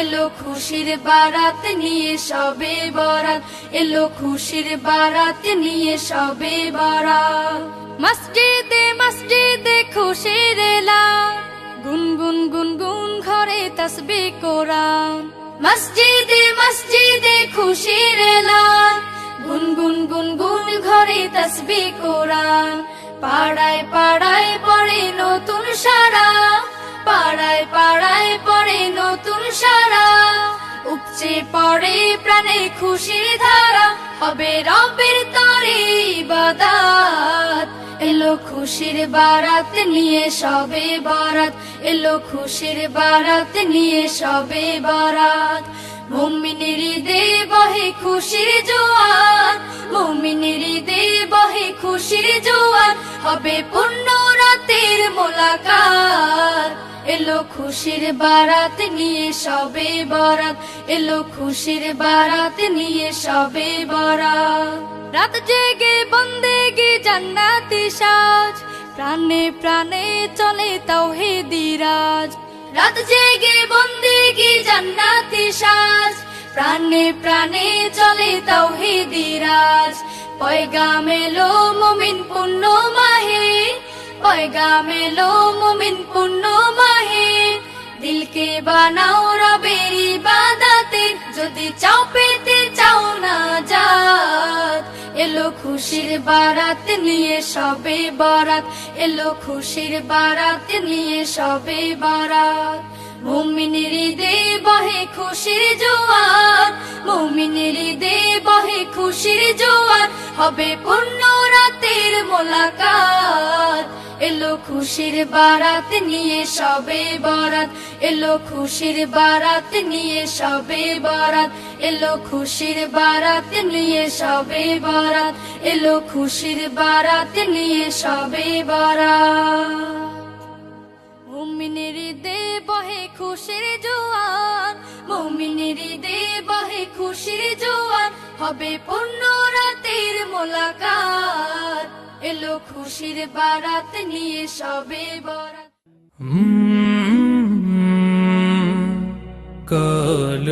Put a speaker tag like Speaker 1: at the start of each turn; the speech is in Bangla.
Speaker 1: এলো খুশির বারাত নিয়ে সবে বরাত। এলো খুশির বারাত নিয়ে সবে বরাত। মসজিদে মসজিদে খুশির এলা গুনগুন গুনগুন ঘরে তসবি কোরআন। মসজিদে মসজিদে খুশির এলা গুনগুন গুনগুন ঘরে তসবি কোরআন। পাড়ায় পাড়ায় পড়ে নতুন সারা। পাড়ায় পাড়ায় পড়ে উপচে পড়ে প্রাণে খুশি ধারা হবে রবের তরে ইবাদাত। এলো খুশির বারাত নিয়ে সবে বারাত। এলো খুশির বারাত নিয়ে সবে বারাত। মুমিনের দে বহে খুশির জোয়ার। মুমিনের দে বহে খুশির জোয়ার। হবে পূর্ণ রাতের মোলাকাত। এলো খুশির বারাত নিয়ে সবে বরাত। এলো খুশির বারাত নিয়ে সবে বরাত। রাত জেগে বন্দেগি জান্নাতি সাজ। প্রাণে প্রাণে চলে তাওহিদি রাজ। রাত জেগে বন্দেগি জান্নাতি সাজ। প্রাণে প্রাণে চলে তাওহিদি রাজ। পয়গাম এলো মুমিন পুণ্য মাহে। পয়গাম এলো মুমিন পুণ্য বানাও রবের ইবাদতে। যদি চাও পেতে চাও না যাত এলো খুশির বারাত নিয়ে সবে বারাত। এলো খুশির বারাত নিয়ে সবে বারাত। মুমিনের দে বহে খুশির জোয়ার। মুমিনের দে বহে খুশির জোয়ার। হবে পূর্ণ রাতের মোলাকাত। এলো খুশির বারাত নিয়ে সবে বরাত। এলো খুশির বারাত নিয়ে সবে বরাত। এলো খুশির বারাত নিয়ে সবে বরাত। এলো খুশির বারাত নিয়ে সবে বরাত। মুমিনের দে বহে খুশির জোয়ান। মুমিনের দে বহে খুশির জোয়ান। হবে পূর্ণ মোলাকাত এলো খুশির বারাত নিয়ে সবে বরাত।
Speaker 2: কাল